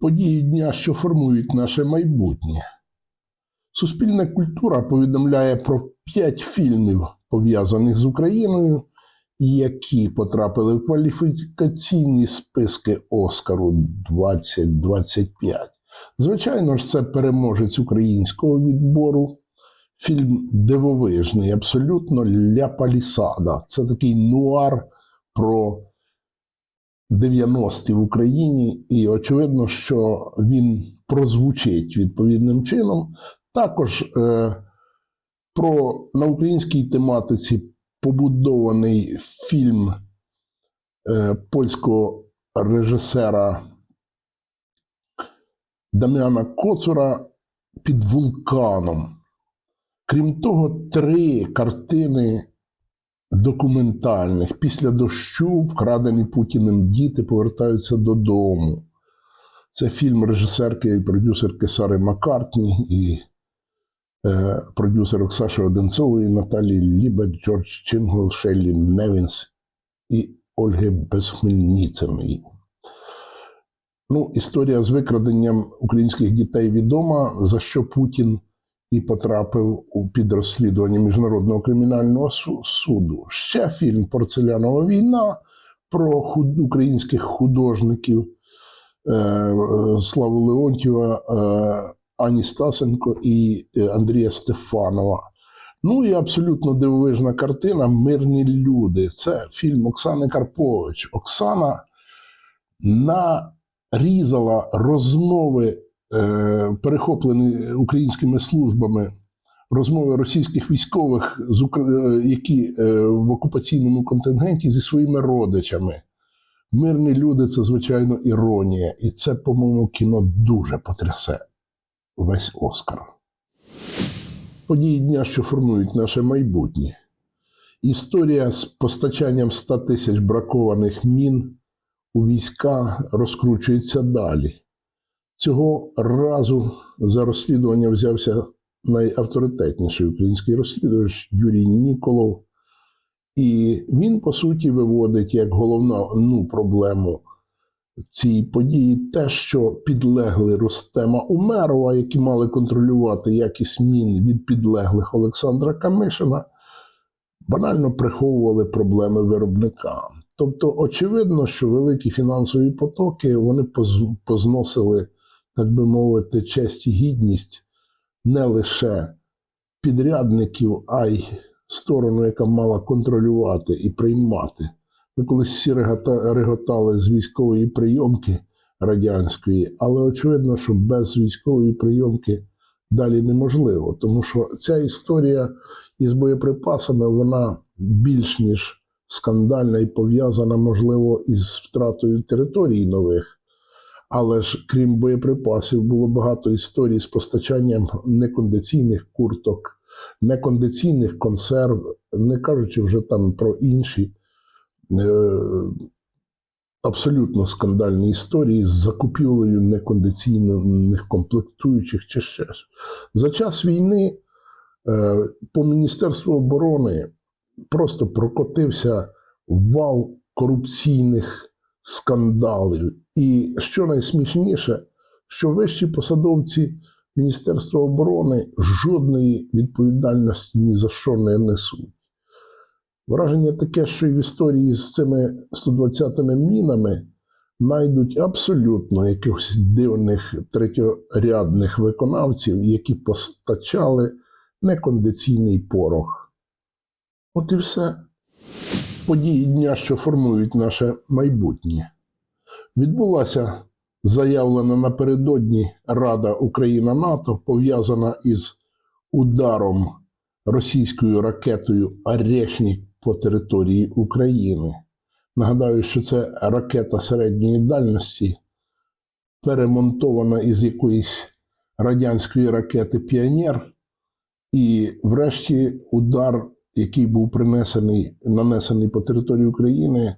Події дня, що формують наше майбутнє. Суспільна культура повідомляє про п'ять фільмів, пов'язаних з Україною, які потрапили в кваліфікаційні списки Оскару 2025. Звичайно ж, це переможець українського відбору. Фільм дивовижний, абсолютно ля палісада. Це такий нуар про 90-ті в Україні, і очевидно, що він прозвучить відповідним чином. Також е, про на українській тематиці побудований фільм е, польського режисера Дам'яна Коцура під вулканом. Крім того, три картини документальних. Після дощу вкрадені Путіним діти повертаються додому. Це фільм режисерки і продюсерки Сари Маккартні і е, продюсерок Саші Одинцової, Наталії Лібет, Джордж Чингл, Шейлі Невінс і Ольги Безхмельніценої. Ну, історія з викраденням українських дітей відома, за що Путін і потрапив у під розслідування Міжнародного кримінального суду. Ще фільм Порцелянова війна про худ... українських художників е, е, Славу Леонтьєва, е, Ані Стасенко і е, Андрія Стефанова. Ну і абсолютно дивовижна картина Мирні люди. Це фільм Оксани Карпович. Оксана нарізала розмови перехоплені українськими службами розмови російських військових, е, які е, в окупаційному контингенті зі своїми родичами. Мирні люди це, звичайно, іронія. І це, по-моєму, кіно дуже потрясе весь Оскар. Події дня, що формують наше майбутнє. Історія з постачанням 100 тисяч бракованих мін у війська розкручується далі. Цього разу за розслідування взявся найавторитетніший український розслідувач Юрій Ніколов. І він, по суті, виводить як головну проблему цієї події те, що підлегли Рустема Умерова, які мали контролювати якість мін від підлеглих Олександра Камишина, банально приховували проблеми виробника. Тобто, очевидно, що великі фінансові потоки вони поз- позносили, так би мовити, честь і гідність не лише підрядників, а й сторону, яка мала контролювати і приймати. Ми колись всі регота- реготали з військової прийомки радянської, але очевидно, що без військової прийомки далі неможливо, тому що ця історія із боєприпасами вона більш ніж скандальна і пов'язана, можливо, із втратою територій нових. Але ж крім боєприпасів, було багато історій з постачанням некондиційних курток, некондиційних консерв, не кажучи вже там про інші е, абсолютно скандальні історії з закупівлею некондиційних комплектуючих чи ще. За час війни е, по Міністерству оборони просто прокотився вал корупційних скандалів. І що найсмішніше, що вищі посадовці Міністерства оборони жодної відповідальності ні за що не несуть. Враження таке, що і в історії з цими 120-ми мінами знайдуть абсолютно якихось дивних третьорядних виконавців, які постачали некондиційний порох. От і все. Події дня, що формують наше майбутнє. Відбулася заявлена напередодні Рада Україна НАТО, пов'язана із ударом російською ракетою Орешник по території України. Нагадаю, що це ракета середньої дальності, перемонтована із якоїсь радянської ракети Піонер. І, врешті, удар, який був принесений, нанесений по території України,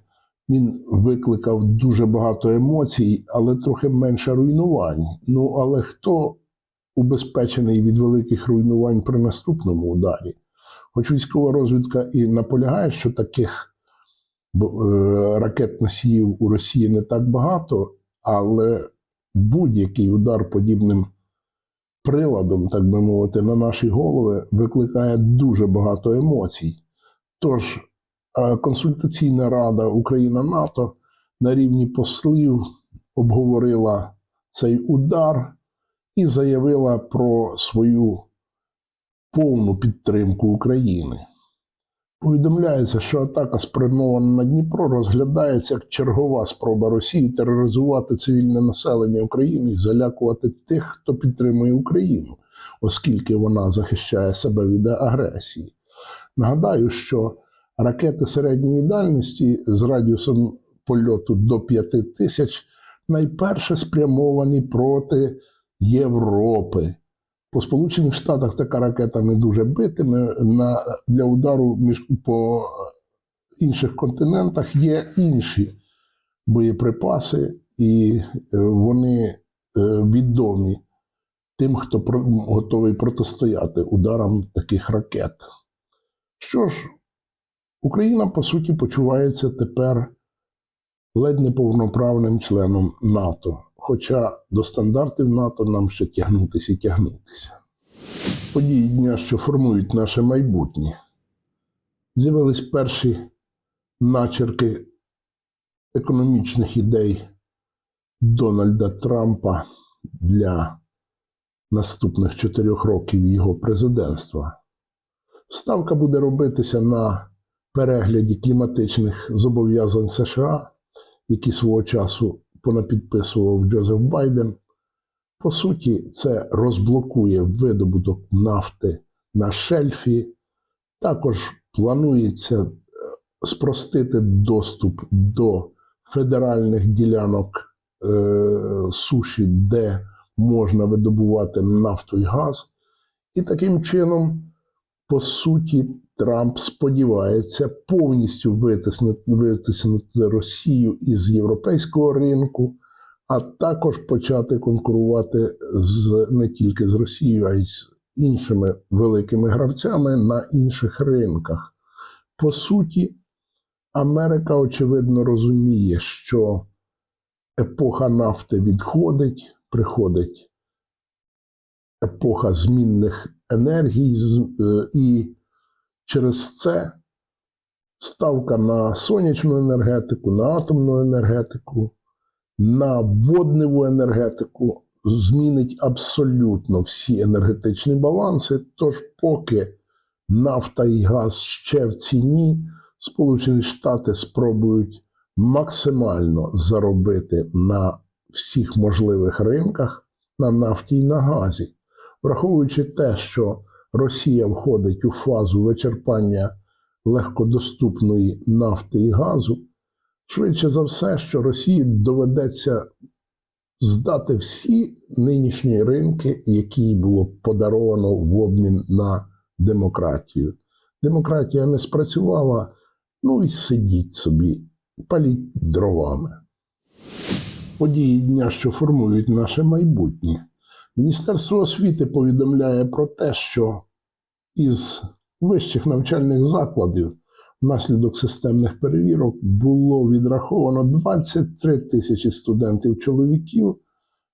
він викликав дуже багато емоцій, але трохи менше руйнувань. Ну, але хто убезпечений від великих руйнувань при наступному ударі. Хоч військова розвідка і наполягає, що таких е, ракет-носіїв у Росії не так багато, але будь-який удар подібним приладом, так би мовити, на наші голови викликає дуже багато емоцій. Тож консультаційна рада Україна-НАТО на рівні послів обговорила цей удар і заявила про свою повну підтримку України. Повідомляється, що атака, спрямована на Дніпро, розглядається як чергова спроба Росії тероризувати цивільне населення України і залякувати тих, хто підтримує Україну, оскільки вона захищає себе від агресії. Нагадаю, що ракети середньої дальності з радіусом польоту до 5 тисяч найперше спрямовані проти Європи. По Сполучених Штатах така ракета не дуже битиме. На, для удару між, по інших континентах є інші боєприпаси, і е, вони е, відомі тим, хто готовий протистояти ударам таких ракет. Що ж, Україна, по суті, почувається тепер ледь не повноправним членом НАТО. Хоча до стандартів НАТО нам ще тягнутися і тягнутися. Події дня, що формують наше майбутнє. З'явились перші начерки економічних ідей Дональда Трампа для наступних чотирьох років його президентства. Ставка буде робитися на перегляді кліматичних зобов'язань США, які свого часу понапідписував Джозеф Байден. По суті, це розблокує видобуток нафти на шельфі. Також планується е, спростити доступ до федеральних ділянок е, суші, де можна видобувати нафту і газ. І таким чином, по суті, Трамп сподівається повністю витиснути, Росію із європейського ринку, а також почати конкурувати з не тільки з Росією, а й з іншими великими гравцями на інших ринках. По суті, Америка очевидно розуміє, що епоха нафти відходить, приходить епоха змінних енергій, е, і через це ставка на сонячну енергетику, на атомну енергетику, на водневу енергетику змінить абсолютно всі енергетичні баланси. Тож, поки нафта і газ ще в ціні, Сполучені Штати спробують максимально заробити на всіх можливих ринках на нафті і на газі, враховуючи те, що Росія входить у фазу вичерпання легкодоступної нафти і газу, швидше за все, що Росії доведеться здати всі нинішні ринки, які було подаровано в обмін на демократію. Демократія не спрацювала, ну і сидіть собі, паліть дровами. Події дня, що формують наше майбутнє. Міністерство освіти повідомляє про те, що із вищих навчальних закладів внаслідок системних перевірок було відраховано 23 тисячі студентів-чоловіків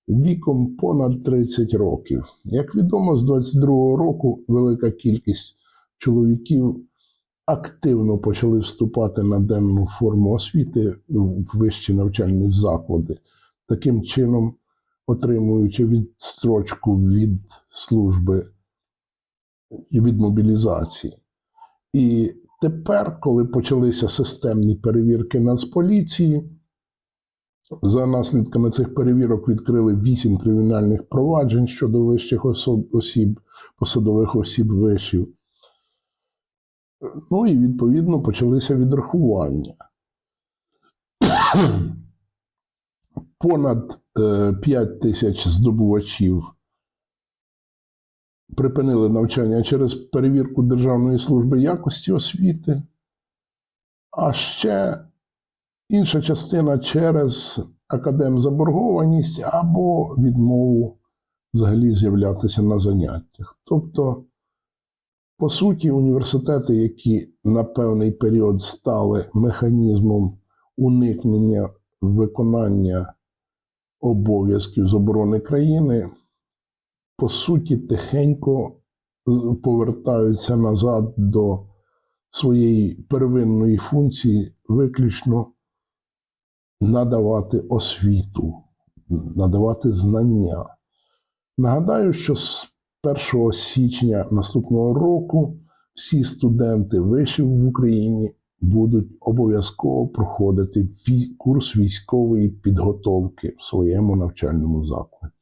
віком понад 30 років. Як відомо, з 22-го року велика кількість чоловіків активно почали вступати на денну форму освіти в вищі навчальні заклади, таким чином отримуючи відстрочку від служби і від мобілізації. І тепер, коли почалися системні перевірки Нацполіції, за наслідками цих перевірок відкрили вісім кримінальних проваджень щодо вищих особ, осіб, посадових осіб вишів. Ну і відповідно почалися відрахування. Понад 5 тисяч здобувачів припинили навчання через перевірку Державної служби якості освіти, а ще інша частина через академзаборгованість або відмову взагалі з'являтися на заняттях. Тобто, по суті, університети, які на певний період стали механізмом уникнення виконання обов'язків з оборони країни, по суті, тихенько повертаються назад до своєї первинної функції виключно надавати освіту, надавати знання. Нагадаю, що з 1 січня наступного року всі студенти вишів в Україні будуть обов'язково проходити курс військової підготовки в своєму навчальному закладі.